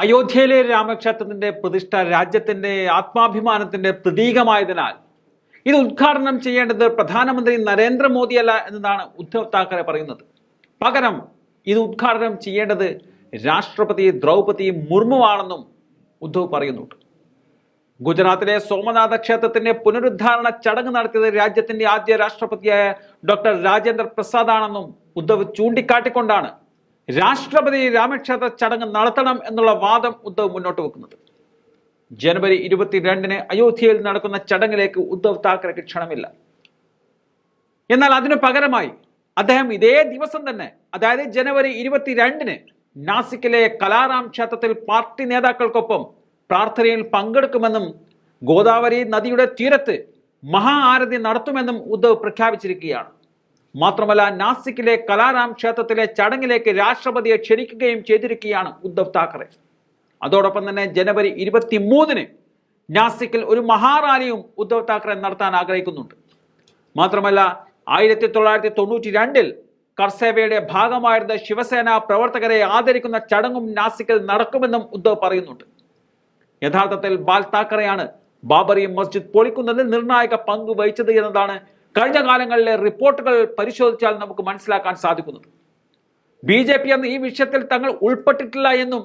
അയോധ്യയിലെ രാമക്ഷേത്രത്തിന്റെ പ്രതിഷ്ഠ രാജ്യത്തിന്റെ ആത്മാഭിമാനത്തിന്റെ പ്രതീകമായതിനാൽ ഇത് ഉദ്ഘാടനം ചെയ്യേണ്ടത് പ്രധാനമന്ത്രി നരേന്ദ്രമോദിയല്ല എന്നതാണ് ഉദ്ധവ് താക്കറെ പറയുന്നത്. പകരം ഇത് ഉദ്ഘാടനം ചെയ്യേണ്ടത് രാഷ്ട്രപതി ദ്രൗപതി മുർമുവാണെന്നും ഉദ്ധവ് പറയുന്നുണ്ട്. ഗുജറാത്തിലെ സോമനാഥ ക്ഷേത്രത്തിന്റെ പുനരുദ്ധാരണ ചടങ്ങ് നടത്തിയത് രാജ്യത്തിന്റെ ആദ്യ രാഷ്ട്രപതിയായ ഡോക്ടർ രാജേന്ദ്ര പ്രസാദ് ആണെന്നും ഉദ്ധവ് ചൂണ്ടിക്കാട്ടിക്കൊണ്ടാണ് രാഷ്ട്രപതി രാമക്ഷേത്ര ചടങ്ങ് നടത്തണം എന്നുള്ള വാദം ഉദ്ധവ് മുന്നോട്ട് വെക്കുന്നത്. ജനുവരി ഇരുപത്തിരണ്ടിന് അയോധ്യയിൽ നടക്കുന്ന ചടങ്ങിലേക്ക് ഉദ്ധവ് താക്കറെക്ക് ക്ഷണമില്ല. എന്നാൽ അതിനു പകരമായി അദ്ദേഹം ഇതേ ദിവസം തന്നെ അതായത് ജനുവരി ഇരുപത്തിരണ്ടിന് നാസിക്കിലെ കലാറാം ക്ഷേത്രത്തിൽ പാർട്ടി നേതാക്കൾക്കൊപ്പം പ്രാർത്ഥനയിൽ പങ്കെടുക്കുമെന്നും ഗോദാവരി നദിയുടെ തീരത്ത് മഹാ ആരതി നടത്തുമെന്നും ഉദ്ധവ് പ്രഖ്യാപിച്ചിരിക്കുകയാണ്. മാത്രമല്ല നാസിക്കിലെ കലാരാം ക്ഷേത്രത്തിലെ ചടങ്ങിലേക്ക് രാഷ്ട്രപതിയെ ക്ഷണിക്കുകയും ചെയ്തിരിക്കുകയാണ് ഉദ്ധവ് താക്കറെ. അതോടൊപ്പം തന്നെ ജനുവരി ഇരുപത്തി മൂന്നിന് നാസിക്കിൽ ഒരു മഹാറാലിയും ഉദ്ധവ് താക്കറെ നടത്താൻ ആഗ്രഹിക്കുന്നുണ്ട്. മാത്രമല്ല ആയിരത്തി തൊള്ളായിരത്തി തൊണ്ണൂറ്റി രണ്ടിൽ കർസേവയുടെ ഭാഗമായിരുന്ന ശിവസേന പ്രവർത്തകരെ ആദരിക്കുന്ന ചടങ്ങും നാസിക്കിൽ നടക്കുമെന്നും ഉദ്ധവ് പറയുന്നുണ്ട്. യഥാർത്ഥത്തിൽ ബാൽ താക്കറെയാണ് ബാബറി മസ്ജിദ് പൊളിക്കുന്നതിൽ നിർണായക പങ്ക് വഹിച്ചത് എന്നതാണ് കഴിഞ്ഞ കാലങ്ങളിലെ റിപ്പോർട്ടുകൾ പരിശോധിച്ചാൽ നമുക്ക് മനസ്സിലാക്കാൻ സാധിക്കുന്നത് ബി ജെ പി എന്ന് ഈ വിഷയത്തിൽ തങ്ങൾ ഉൾപ്പെട്ടിട്ടില്ല എന്നും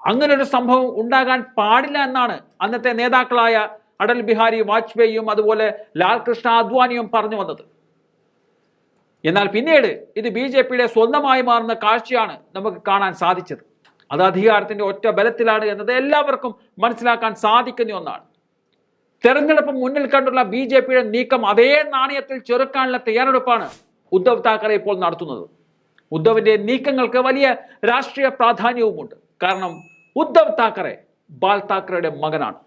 അങ്ങനെ ഒരു സംഭവം ഉണ്ടാകാൻ പാടില്ല എന്നാണ് അന്നത്തെ നേതാക്കളായ അടൽ ബിഹാരി വാജ്പേയിയും അതുപോലെ ലാൽ കൃഷ്ണ അദ്വാനിയും പറഞ്ഞു വന്നത്. എന്നാൽ പിന്നീട് ഇത് ബി ജെ പിയുടെ സ്വന്തമായി മാറുന്ന കാഴ്ചയാണ് നമുക്ക് കാണാൻ സാധിച്ചത്. അത് അധികാരത്തിന്റെ ഒറ്റ ബലത്തിലാണ് എന്നത് എല്ലാവർക്കും മനസ്സിലാക്കാൻ സാധിക്കുന്ന ഒന്നാണ്. തെരഞ്ഞെടുപ്പ് മുന്നിൽ കണ്ടുള്ള ബി ജെ പിയുടെ നീക്കം അതേ നാണയത്തിൽ ചെറുക്കാനുള്ള തയ്യാറെടുപ്പാണ് ഉദ്ധവ് താക്കറെ ഇപ്പോൾ നടത്തുന്നത്. ഉദ്ധവിന്റെ നീക്കങ്ങൾക്ക് വലിയ രാഷ്ട്രീയ പ്രാധാന്യവുമുണ്ട്. കാരണം ഉദ്ധവ് താക്കറെ ബാൽ താക്കറയുടെ മകനാണ്.